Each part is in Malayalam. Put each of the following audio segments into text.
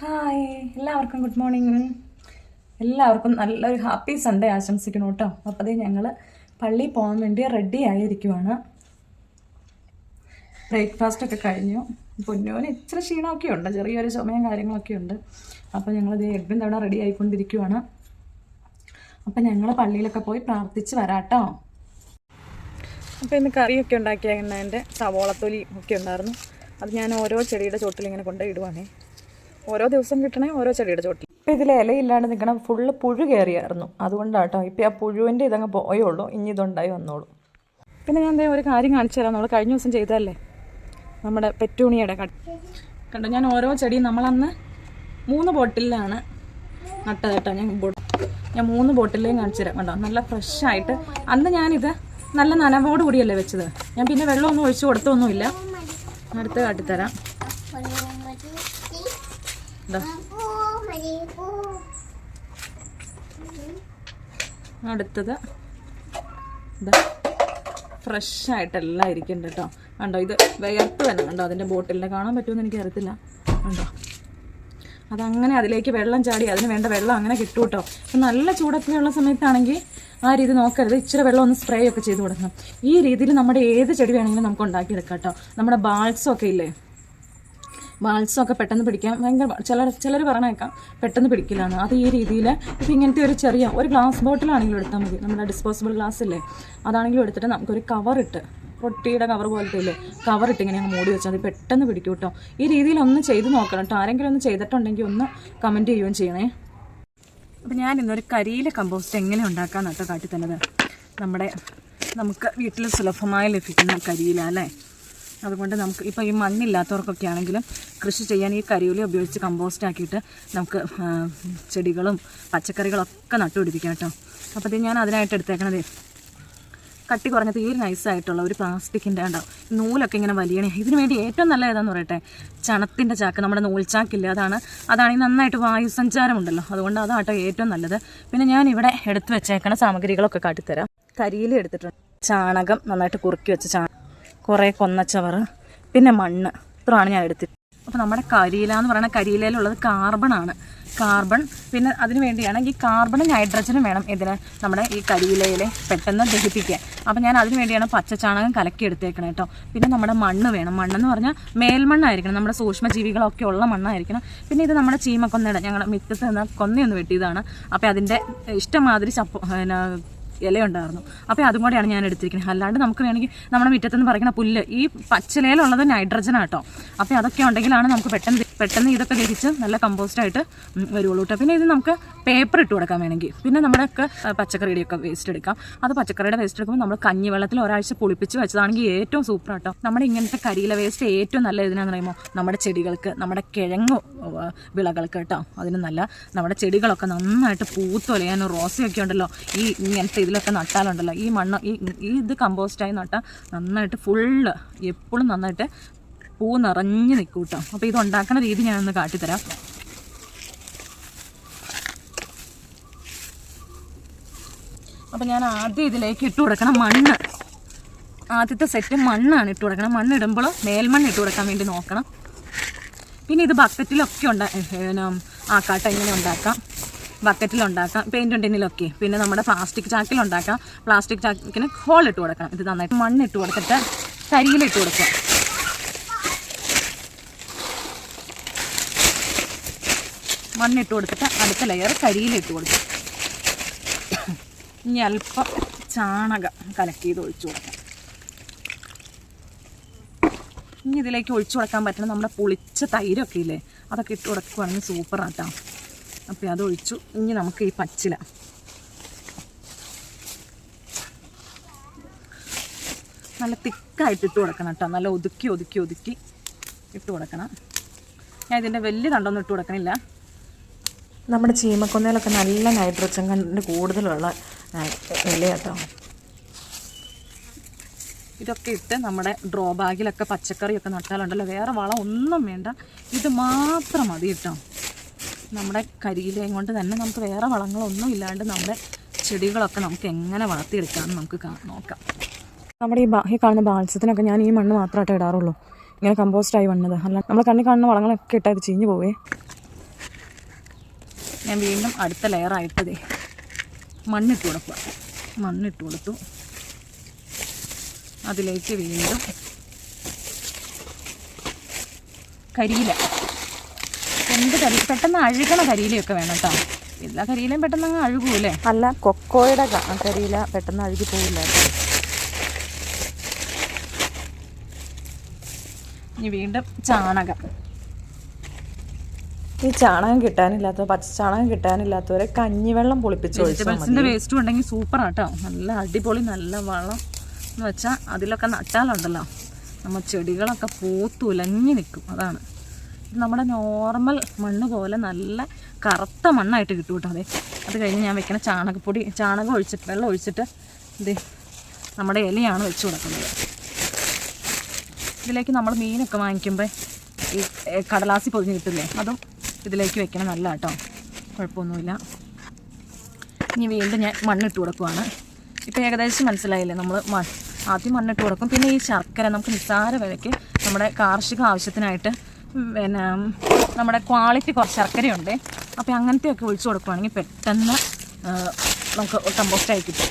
ഹായ് എല്ലാവർക്കും ഗുഡ് മോർണിംഗ് എല്ലാവർക്കും നല്ലൊരു ഹാപ്പി സൺഡേ ആശംസിക്കണം കേട്ടോ. അപ്പോൾ അതേ ഞങ്ങൾ പള്ളിയിൽ പോകാൻ വേണ്ടി റെഡി ആയിരിക്കുവാണ്. ബ്രേക്ക്ഫാസ്റ്റ് ഒക്കെ കഴിഞ്ഞു. പൊന്നോന് ഇച്ചിരി ക്ഷീണമൊക്കെ ഉണ്ട്. ചെറിയൊരു ചുമയും കാര്യങ്ങളൊക്കെ ഉണ്ട്. അപ്പോൾ ഞങ്ങളിത് എഡ്വിൻ തവണ റെഡി ആയിക്കൊണ്ടിരിക്കുവാണ്. അപ്പം ഞങ്ങൾ പള്ളിയിലൊക്കെ പോയി പ്രാർത്ഥിച്ച് വരാട്ടോ അപ്പോൾ ഇന്ന് കറിയൊക്കെ ഉണ്ടാക്കിയതിന്റെ സവോളത്തൊലി ഒക്കെ ഉണ്ടായിരുന്നു. അത് ഞാൻ ഓരോ ചെടിയുടെ ചോട്ടിൽ ഇങ്ങനെ കൊണ്ടുപോയി ഇടുവാണേ. ഓരോ ദിവസം കിട്ടണേ ഓരോ ചെടിയുടെ ചോട്ടിൽ. ഇപ്പം ഇതിൽ ഇലയില്ലാണ്ട് നിൽക്കണം ഫുള്ള് പുഴു കയറിയായിരുന്നു അതുകൊണ്ടാട്ടോ ഇപ്പം ആ പുഴുവിന്റെ ഇതങ്ങ് ഉള്ളൂ ഇനി ഇതുണ്ടായി വന്നോളൂ. പിന്നെ ഞാൻ ഒരു കാര്യം കാണിച്ചു തരാം. നമ്മൾ കഴിഞ്ഞ ദിവസം ചെയ്തതല്ലേ? നമ്മുടെ പെറ്റൂണിയുടെ കണ്ടോ ഞാൻ ഓരോ ചെടിയും നമ്മളന്ന് മൂന്ന് ബോട്ടിലാണ് നട്ടത് കേട്ടോ. ഞാൻ ഞാൻ മൂന്ന് ബോട്ടിലേയും കാണിച്ചു തരാം. കണ്ടോ നല്ല ഫ്രഷ് ആയിട്ട്. അന്ന് ഞാനിത് നല്ല നനവോട് കൂടിയല്ലേ വെച്ചത്. ഞാൻ പിന്നെ വെള്ളമൊന്നും ഒഴിച്ചു കൊടുത്തൊന്നുമില്ല. അടുത്ത് കാട്ടിത്തരാം. അടുത്തത്. ഫ്രഷ് ആയിട്ടെല്ലാം ഇരിക്കുന്നുണ്ട് കേട്ടോ. കണ്ടോ ഇത് വിയർത്ത് തന്നെ കണ്ടോ? അതിന്റെ ബോട്ടിലിനെ കാണാൻ പറ്റുമെന്ന് എനിക്ക് അറിയത്തില്ല കണ്ടോ? അതങ്ങനെ അതിലേക്ക് വെള്ളം ചാടി അതിന് വേണ്ട വെള്ളം അങ്ങനെ കിട്ടും കേട്ടോ. അപ്പം നല്ല ചൂടത്തിലുള്ള സമയത്താണെങ്കിൽ ആ രീതി നോക്കരുത്. ഇച്ചിരി വെള്ളം ഒന്ന് സ്പ്രേ ഒക്കെ ചെയ്ത് കൊടുക്കണം. ഈ രീതിയിൽ നമ്മുടെ ഏത് ചെടി വേണമെങ്കിലും നമുക്ക് ഉണ്ടാക്കിയെടുക്കാം കേട്ടോ. നമ്മുടെ ബാൾസൊക്കെ ഇല്ലേ? ബാൾസം ഒക്കെ പെട്ടെന്ന് പിടിക്കാൻ ഭയങ്കര ചിലർ ചിലർ പറഞ്ഞേക്കാം പെട്ടെന്ന് പിടിക്കില്ലാന്ന്. അത് ഈ രീതിയിൽ ഇപ്പം ഇങ്ങനത്തെ ഒരു ചെറിയ ഒരു ഗ്ലാസ് ബോട്ടിലാണെങ്കിലും എടുത്താൽ മതി. നമ്മുടെ ഡിസ്പോസിബിൾ ഗ്ലാസ് ഇല്ലേ? അതാണെങ്കിലും എടുത്തിട്ട് നമുക്കൊരു കവറിട്ട് ഇട്ട് റൊട്ടിയുടെ കവർ പോലത്തെ ഇല്ലേ? കവറിട്ട് ഇങ്ങനെ അങ്ങ് മൂടി വെച്ചാൽ മതി. പെട്ടെന്ന് പിടിക്കും കേട്ടോ ഈ രീതിയിൽ ഒന്ന് ചെയ്ത് നോക്കണം കേട്ടോ ആരെങ്കിലും ഒന്ന് ചെയ്തിട്ടുണ്ടെങ്കിൽ ഒന്ന് കമന്റ് ചെയ്യുകയും ചെയ്യണേ. അപ്പം ഞാൻ ഇന്നൊരു കരിയില കമ്പോസ്റ്റ് എങ്ങനെ ഉണ്ടാക്കാമെന്ന് കേട്ടോ കാട്ടി തന്നത്. നമ്മുടെ നമുക്ക് വീട്ടിൽ സുലഭമായി ലഭിക്കുന്ന കരിയില അല്ലേ? അതുകൊണ്ട് നമുക്ക് ഇപ്പോൾ ഈ മണ്ണില്ലാത്തവർക്കൊക്കെ ആണെങ്കിലും കൃഷി ചെയ്യാൻ ഈ കരിയില ഉപയോഗിച്ച് കമ്പോസ്റ്റ് ആക്കിയിട്ട് നമുക്ക് ചെടികളും പച്ചക്കറികളൊക്കെ നട്ടുപിടിപ്പിക്കാം കേട്ടോ. അപ്പോൾ ഇത് ഞാൻ അതിനായിട്ട് എടുത്തേക്കണത് കട്ടി കുറഞ്ഞ തീരെ നൈസായിട്ടുള്ള ഒരു പ്ലാസ്റ്റിക്കിന്റെ ഉണ്ടാവും നൂലൊക്കെ ഇങ്ങനെ വലിയണേ. ഇതിന് വേണ്ടി ഏറ്റവും നല്ല ഏതാന്ന് പറയട്ടെ? ചണത്തിന്റെ ചാക്ക് നമ്മുടെ നൂൽച്ചാക്കില്ല അതാണ്. അതാണെങ്കിൽ നന്നായിട്ട് വായു സഞ്ചാരമുണ്ടല്ലോ അതുകൊണ്ട് അതാട്ടോ ഏറ്റവും നല്ലത്. പിന്നെ ഞാൻ ഇവിടെ എടുത്തു വെച്ചേക്കണ സാമഗ്രികളൊക്കെ കാട്ടിത്തരാം. കരിയില എടുത്തിട്ടുണ്ട്. ചാണകം നന്നായിട്ട് കുറുക്കി വെച്ച ചാണകം കുറേ കൊന്നച്ചവർ പിന്നെ മണ്ണ്. ഇത്രയാണ് ഞാൻ എടുത്തിട്ട്. അപ്പോൾ നമ്മുടെ കരിയില എന്ന് പറയുന്ന കരിയിലയിലുള്ളത് ആണ്. കാർബൺ പിന്നെ അതിന് വേണ്ടിയാണ് ഈ കാർബണും നൈട്രജനും വേണം ഇതിന് നമ്മുടെ ഈ കരിയിലയിലെ പെട്ടെന്ന് ദഹിപ്പിക്കാൻ. അപ്പോൾ ഞാൻ അതിന് വേണ്ടിയാണ് പച്ചച്ചാണകം കലക്കി എടുത്തേക്കണം കേട്ടോ പിന്നെ നമ്മുടെ മണ്ണ് വേണം. മണ്ണെന്ന് പറഞ്ഞാൽ മേൽമണ്ണായിരിക്കണം. നമ്മുടെ സൂക്ഷ്മജീവികളൊക്കെ ഉള്ള മണ്ണായിരിക്കണം. പിന്നെ ഇത് നമ്മുടെ ചീമക്കൊന്നയുടെ ഞങ്ങളുടെ മിറ്റത്ത് നിന്ന് കൊന്നയൊന്ന് വെട്ടിയതാണ്. അപ്പോൾ അതിന്റെ ഇഷ്ടമാതിരി ചപ്പ ഇലയുണ്ടായിരുന്നു. അപ്പോൾ അതും കൂടെയാണ് ഞാൻ എടുത്തിരിക്കുന്നത്. അല്ലാണ്ട് നമുക്ക് വേണമെങ്കിൽ നമ്മുടെ മുറ്റത്തുനിന്ന് പറയുന്ന പുല്ല് ഈ പച്ചിലയിലുള്ളത് നൈട്രജൻ ആട്ടോ അപ്പോൾ അതൊക്കെ ഉണ്ടെങ്കിലാണ് നമുക്ക് പെട്ടെന്ന് പെട്ടെന്ന് ഇതൊക്കെ ദഹിച്ച് നല്ല കമ്പോസ്റ്റായിട്ട് വരുള്ളൂ കേട്ടോ പിന്നെ ഇത് നമുക്ക് പേപ്പർ ഇട്ട് കൊടുക്കാൻ വേണമെങ്കിൽ. പിന്നെ നമ്മുടെയൊക്കെ പച്ചക്കറിയുടെയൊക്കെ വേസ്റ്റ് എടുക്കാം. അത് പച്ചക്കറിയുടെ വേസ്റ്റ് എടുക്കുമ്പോൾ നമ്മൾ കഞ്ഞി വെള്ളത്തിൽ ഒരാഴ്ച പുളിപ്പിച്ച് വെച്ചതാണെങ്കിൽ ഏറ്റവും സൂപ്പർ ആട്ടോ നമ്മുടെ ഇങ്ങനത്തെ കരിയില വേസ്റ്റ് ഏറ്റവും നല്ല ഇതിനാന്ന് പറയുമ്പോൾ നമ്മുടെ ചെടികൾക്ക് നമ്മുടെ കിഴങ്ങ് വിളകൾക്ക് കേട്ടോ അതിന് നല്ല നമ്മുടെ ചെടികളൊക്കെ നന്നായിട്ട് പൂത്തൊലയാനും റോസയൊക്കെ ഉണ്ടല്ലോ. ഈ ഇങ്ങനത്തെ ഇതിലൊക്കെ നട്ടാലുണ്ടല്ലോ. ഈ മണ്ണ് ഈ ഇത് കമ്പോസ്റ്റായി നട്ടാൽ നന്നായിട്ട് ഫുള്ള് എപ്പോഴും നന്നായിട്ട് പൂ നിറഞ്ഞ് നിൽക്കും കേട്ടോ അപ്പോൾ ഇത് ഉണ്ടാക്കുന്ന രീതി ഞാനൊന്ന് കാട്ടിത്തരാം. അപ്പോൾ ഞാൻ ആദ്യം ഇതിലേക്ക് ഇട്ട് കൊടുക്കണം മണ്ണ്. ആദ്യത്തെ സെറ്റ് മണ്ണാണ് ഇട്ട് കൊടുക്കണം. മണ്ണ് ഇടുമ്പോൾ മേൽമണ്ണ് ഇട്ട് കൊടുക്കാൻ വേണ്ടി നോക്കണം. പിന്നെ ഇത് ബക്കറ്റിലൊക്കെ ഉണ്ടാ ആക്കാട്ട ഇങ്ങനെ ഉണ്ടാക്കാം. ബക്കറ്റിലുണ്ടാക്കാം പെയിന്റ് ടിന്നിലൊക്കെ പിന്നെ നമ്മുടെ പ്ലാസ്റ്റിക് ചാക്കിലുണ്ടാക്കാം. പ്ലാസ്റ്റിക് ചാക്കിന് ഹോൾ ഇട്ട് കൊടുക്കണം. ഇത് നന്നായിട്ട് മണ്ണിട്ട് കൊടുത്തിട്ട് കരിയിലിട്ട് കൊടുക്കുക. മണ്ണിട്ട് കൊടുത്തിട്ട് അടുത്ത ലെയർ കരിയിലിട്ട് കൊടുക്കാം ഇനി അല്പം ചാണകം കലക്ട് ചെയ്ത് ഒഴിച്ചു കൊടുക്കാം. ഇനി ഇതിലേക്ക് ഒഴിച്ചു കൊടുക്കാൻ പറ്റുന്ന നമ്മുടെ പുളിച്ച തൈരൊക്കെ ഇല്ലേ? അതൊക്കെ ഇട്ട് കൊടുക്കുവാണെങ്കിൽ സൂപ്പറാട്ടോ അപ്പോൾ അത് ഒഴിച്ചു. ഇനി നമുക്ക് ഈ പച്ചില. നല്ല തിക്കായിട്ട് ഇട്ട് കൊടുക്കണം കേട്ടോ. നല്ല ഒതുക്കി ഒതുക്കി ഒതുക്കി ഇട്ട് കൊടുക്കണം. ഞാൻ ഇതിന്റെ വലിയ തണ്ടൊന്നും ഇട്ട് കൊടുക്കണില്ല. നമ്മുടെ ചീമക്കൊന്നയിലൊക്കെ നല്ല നൈട്രജൻ കണ്ടിന്റെ കൂടുതലുള്ള ഇല കേട്ടോ ഇതൊക്കെ ഇട്ട് നമ്മുടെ ഡ്രോ ബാഗിലൊക്കെ പച്ചക്കറിയൊക്കെ നട്ടാലുണ്ടല്ലോ. വേറെ വളം ഒന്നും വേണ്ട. ഇത് മാത്രം മതി കേട്ടോ. നമ്മുടെ കരിയിലയും കൊണ്ട് തന്നെ നമുക്ക് വേറെ വളങ്ങളൊന്നും ഇല്ലാണ്ട് നമ്മുടെ ചെടികളൊക്കെ നമുക്ക് എങ്ങനെ വളർത്തിയെടുക്കാമെന്ന് നമുക്ക് നോക്കാം. നമ്മുടെ ഈ ബാഹ്യ കാണുന്ന ബാൽസ്യത്തിനൊക്കെ ഞാൻ ഈ മണ്ണ് മാത്രമായിട്ട് ഇടാറുള്ളൂ. ഇങ്ങനെ കമ്പോസ്റ്റായി വന്നത്. അല്ല നമ്മൾ കണ്ണി കാണുന്ന വളങ്ങളൊക്കെ ഇട്ട് അത് ചീഞ്ഞു പോവേ. ഞാൻ വീണ്ടും അടുത്ത ലെയറായിട്ടതേ മണ്ണിട്ട് കൊടുക്കുക. മണ്ണിട്ട് കൊടുത്തു. അതിലേക്ക് വീണ്ടും കരിയില. എന്ത് കരി പെട്ടെന്ന് അഴുകണ കരിയിലയൊക്കെ വേണം കേട്ടോ. എല്ലാ കരിയിലയും പെട്ടെന്ന് അങ്ങ് അഴുകൂലേ അല്ല കൊക്കോയുടെ കരിയില പെട്ടെന്ന് അഴുകി പോകില്ല ഇനി വീണ്ടും ചാണകം. ഈ ചാണകം കിട്ടാനില്ലാത്ത പച്ച ചാണകം കിട്ടാനില്ലാത്തവരെ കഞ്ഞിവെള്ളം പൊളിപ്പിച്ച് വെജിറ്റബിൾസിന്റെ വേസ്റ്റ് ഉണ്ടെങ്കിൽ സൂപ്പർ ആട്ടോ നല്ല അടിപൊളി നല്ല വളം എന്ന് വെച്ചാൽ അതിലൊക്കെ നട്ടാലുണ്ടല്ലോ. നമ്മൾ ചെടികളൊക്കെ പൂത്തുലഞ്ഞു നിൽക്കും അതാണ്. നമ്മുടെ നോർമൽ മണ്ണ് പോലെ നല്ല കറുത്ത മണ്ണായിട്ട് കിട്ടും കേട്ടോ അതെ. അത് കഴിഞ്ഞ് ഞാൻ വെക്കണ ചാണകപ്പൊടി ചാണകം ഒഴിച്ചിട്ട് വെള്ളം ഒഴിച്ചിട്ട് ഇത് നമ്മുടെ ഇലയാണ് വെച്ച് കൊടുക്കുന്നത്. ഇതിലേക്ക് നമ്മൾ മീനൊക്കെ വാങ്ങിക്കുമ്പോൾ ഈ കടലാസി പൊതിഞ്ഞ് കിട്ടില്ലേ? അതും ഇതിലേക്ക് വെക്കണം നല്ല കേട്ടോ കുഴപ്പമൊന്നുമില്ല. ഇനി വീണ്ടും ഞാൻ മണ്ണിട്ട് കൊടുക്കുവാണ്. ഇപ്പോൾ ഏകദേശം മനസ്സിലായില്ലേ നമ്മൾ ആദ്യം മണ്ണിട്ട് കൊടുക്കും. പിന്നെ ഈ ശർക്കര നമുക്ക് നിസ്സാര വിലയ്ക്ക് നമ്മുടെ കാർഷിക ആവശ്യത്തിനായിട്ട് പിന്നെ നമ്മുടെ ക്വാളിറ്റി കുറച്ച് ശർക്കരയുണ്ട്. അപ്പോൾ അങ്ങനത്തെയൊക്കെ ഒഴിച്ചു കൊടുക്കുവാണെങ്കിൽ പെട്ടെന്ന് നമുക്ക് കമ്പോസ്റ്റായി കിട്ടും.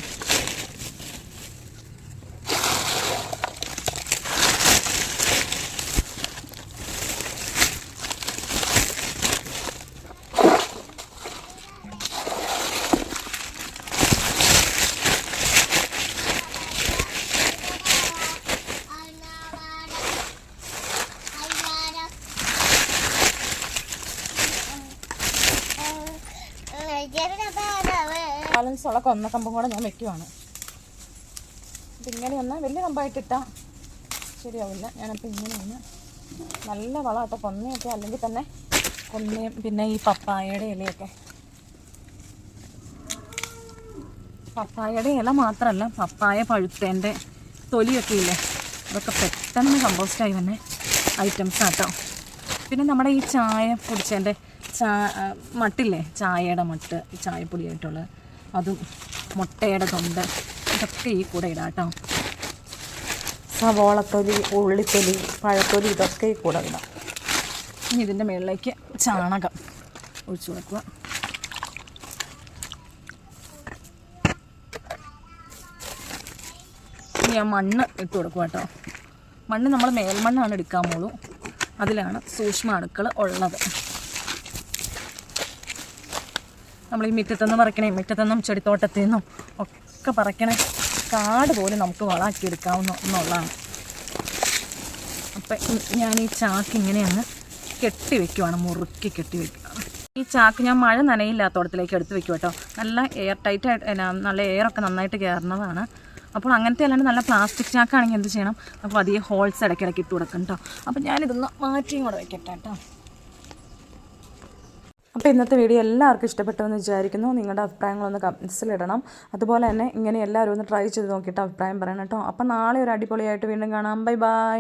ഉള്ള കൊന്ന കമ്പും കൂടെ ഞാൻ വെക്കുവാണ്. ഇതിങ്ങനെ ഒന്ന് വലിയ കമ്പായിട്ടിട്ടാൽ ശരിയാവില്ല. ഞാനപ്പോൾ ഇങ്ങനെ ഒന്ന് നല്ല വളമാട്ടോ കൊന്നയൊക്കെ അല്ലെങ്കിൽ തന്നെ കൊന്നയും പിന്നെ ഈ പപ്പായയുടെ ഇലയൊക്കെ. പപ്പായയുടെ ഇല മാത്രമല്ല പപ്പായ പഴുത്തേന്റെ തൊലിയൊക്കെ ഇല്ലേ? അതൊക്കെ പെട്ടെന്ന് കമ്പോസ്റ്റായി വന്നെ ഐറ്റംസ് ആട്ടോ. പിന്നെ നമ്മുടെ ഈ ചായ പൊടിച്ചതിന്റെ ചാ മട്ടില്ലേ? ചായയുടെ മട്ട് ഈ ചായപ്പൊടിയായിട്ടുള്ള അതും മുട്ടയുടെ തൊണ്ട് ഇതൊക്കെ ഈ കൂടെ ഇടാം കേട്ടോ. സവോളത്തൊലി ഉള്ളിത്തൊലി പഴത്തൊലി ഇതൊക്കെ ഈ കൂടെ ഇടാം. ഇനി ഇതിന്റെ മുകളിലേക്ക് ചാണകം ഒഴിച്ചു കൊടുക്കുക. ഇനി ഞാൻ മണ്ണ് ഇട്ട് കൊടുക്കുക കേട്ടോ. മണ്ണ് നമ്മൾ മേൽമണ്ണാണ് എടുക്കാൻ പോളൂ അതിലാണ് സൂക്ഷ്മ അണുക്കൾ ഉള്ളത്. നമ്മൾ ഈ മിറ്റത്തുനിന്ന് പറിക്കണേ മിറ്റത്തുനിന്നും ചെടിത്തോട്ടത്തിൽ നിന്നും ഒക്കെ പറിക്കണേ. കാട് പോലും നമുക്ക് വളാക്കിയെടുക്കാവുന്ന എന്നുള്ളതാണ് അപ്പം ഞാൻ ഈ ചാക്ക് ഇങ്ങനെ അങ്ങ് കെട്ടി വെക്കുവാണ് മുറുക്കി കെട്ടി വെക്കുകയാണ് ഈ ചാക്ക് ഞാൻ മഴ നനയില്ലാത്തോടത്തിലേക്ക് എടുത്ത് വെക്കും കേട്ടോ. നല്ല എയർ ടൈറ്റ് ആയിട്ട് നല്ല എയറൊക്കെ നന്നായിട്ട് കയറുന്നതാണ് അപ്പോൾ അങ്ങനത്തെ അല്ലാണ്ട് നല്ല പ്ലാസ്റ്റിക് ചാക്കാണെങ്കിൽ എന്ത് ചെയ്യണം? അപ്പോൾ അധികം ഹോൾസ് ഇടയ്ക്കിടയ്ക്ക് ഇട്ട് കൊടുക്കണം കേട്ടോ. അപ്പോൾ ഞാനിതൊന്ന് മാറ്റിയും കൂടെ വെക്കട്ടെ കേട്ടോ. അപ്പോൾ ഇന്നത്തെ വീഡിയോ എല്ലാവർക്കും ഇഷ്ടപ്പെട്ടു എന്ന് വിചാരിക്കുന്നു. നിങ്ങളുടെ അഭിപ്രായങ്ങളൊന്ന് കമൻസിലിടണം. അതുപോലെ തന്നെ ഇങ്ങനെ എല്ലാവരും ഒന്ന് ട്രൈ ചെയ്ത് നോക്കിയിട്ട് അഭിപ്രായം പറയണം കേട്ടോ. അപ്പോൾ നാളെ ഒരു അടിപൊളിയായിട്ട് വീണ്ടും കാണാം. Bye bye